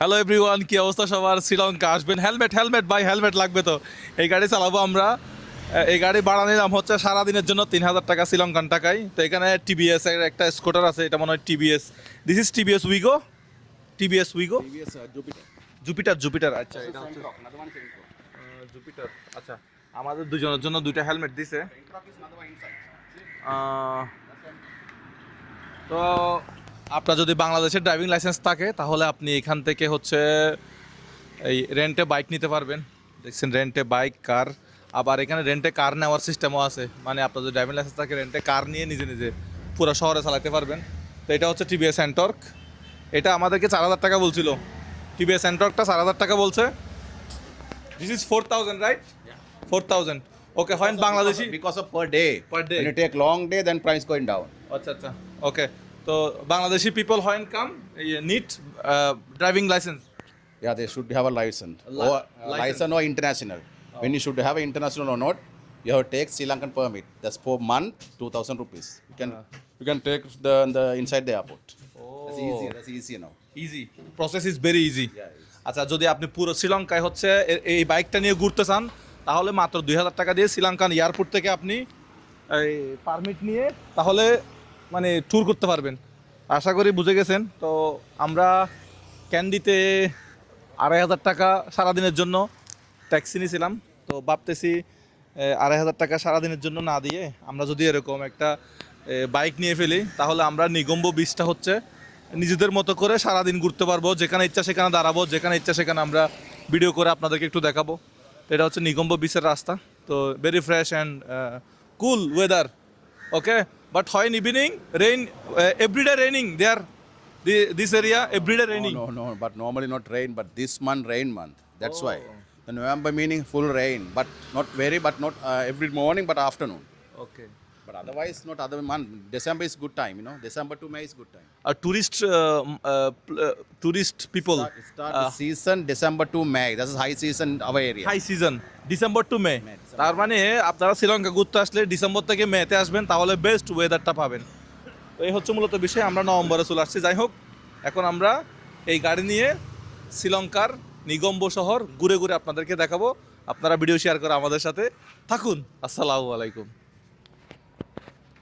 Hello everyone কি অবস্থা সবার? শ্রীলঙ্কা আসবেন। হেলমেট হেলমেট ভাই হেলমেট লাগবে তো। এই গাড়ি চালাবো আমরা। এই গাড়ি ভাড়া নিলাম হচ্ছে সারাদিনের জন্য তিন হাজার টাকা শ্রীলঙ্কান টাকায়। তো এখানে টিবিএস এর একটা স্কুটার আছে এটা মনে হয় TVS this is TVS Wego TVS Wego Jupiter Jupiter আচ্ছা এটা হচ্ছে. জুপিটার আচ্ছা। আমাদের দুজনের জন্য দুইটা হেলমেট দিছে। তো আপনার যদি বাংলাদেশের ড্রাইভিং লাইসেন্স থাকে তাহলে আপনি এখান থেকে হচ্ছে এই রেন্টে বাইক নিতে পারবেন। দেখছেন রেন্টে বাইক কার আবার এখানে রেন্টে কার নেওয়ার সিস্টেমও আছে। মানে আপনার যদি ড্রাইভিং লাইসেন্স থাকে রেন্টে কার নিয়ে নিজে নিজে পুরো শহরে চালাতে পারবেন। তো এটা হচ্ছে টিভিএস অ্যান্টর্ক এটা আমাদেরকে চার হাজার টাকা বলছিল। টিভিএস অ্যান্টর্কটা চার হাজার টাকা বলছে। This is four thousand right four thousand okay হয় Bangladeshi? Because of per day Per day you take long day, then price going আচ্ছা আচ্ছা। ওকে তো বাংলাদেশি পিপল হয় come need driving licence Yeah, they should have a license. Li- or uh, license. license or international. When you should have an international or not, you have to take Sri Lankan permit. That's per month, two thousand rupees. You can you can take the the inside the airport. That's easy. That's easy now. Easy process is very easy. আচ্ছা যদি আপনি পুরো শ্রীলঙ্কায় হচ্ছে এ- এই বাইকটা নিয়ে ঘুরতে চান তাহলে মাত্র দুই হাজার টাকা দিয়ে শ্রীলঙ্কান এয়ারপোর্ট থেকে আপনি এই পারমিট নিয়ে তাহলে মানে ট্যুর করতে পারবেন। আশা করি বুঝে গেছেন। তো আমরা ক্যান্ডিতে আড়াই হাজার টাকা সারাদিনের জন্য ট্যাক্সি নিয়েছিলাম। তো ভাবতেছি আড়াই হাজার টাকা সারাদিনের জন্য না দিয়ে আমরা যদি এরকম একটা বাইক নিয়ে ফেলি, তাহলে আমরা নিগম্ব বীজটা হচ্ছে নিজেদের মতো করে সারাদিন ঘুরতে পারব। যেখানে ইচ্ছা সেখানে দাঁড়াবো, যেখানে ইচ্ছা সেখানে আমরা ভিডিও করে আপনাদেরকে একটু দেখাবো। এটা হচ্ছে নিগম্ব বিচের রাস্তা। তো very fresh and cool weather okay But in evening, rain, uh, every day raining there. The, this area, every day raining. No, no, no, but normally not rain, but this month rain month. That's why. Oh. The November meaning full rain, but not very, but not uh, every morning, but afternoon. Okay. But otherwise, not other month. December is good time, you know. December to May is good time. R tourist tourist people Start, start the season December to May. This is high season our area. High season December to May May, December. তার মানে আপনারা শ্রীলঙ্কা ঘুরতে আসলে December থেকে মেতে আসবেন তাহলে best ওয়েদারটা পাবেন তো এই হচ্ছে মূলত বিষয় আমরা নভেম্বরে চলে আসছি যাই হোক এখন আমরা এই গাড়ি নিয়ে শ্রীলঙ্কার নিগম্ব শহর ঘুরে ঘুরে আপনাদেরকে দেখাবো আপনারা ভিডিও শেয়ার করে আমাদের সাথে থাকুন আসসালামু আলাইকুম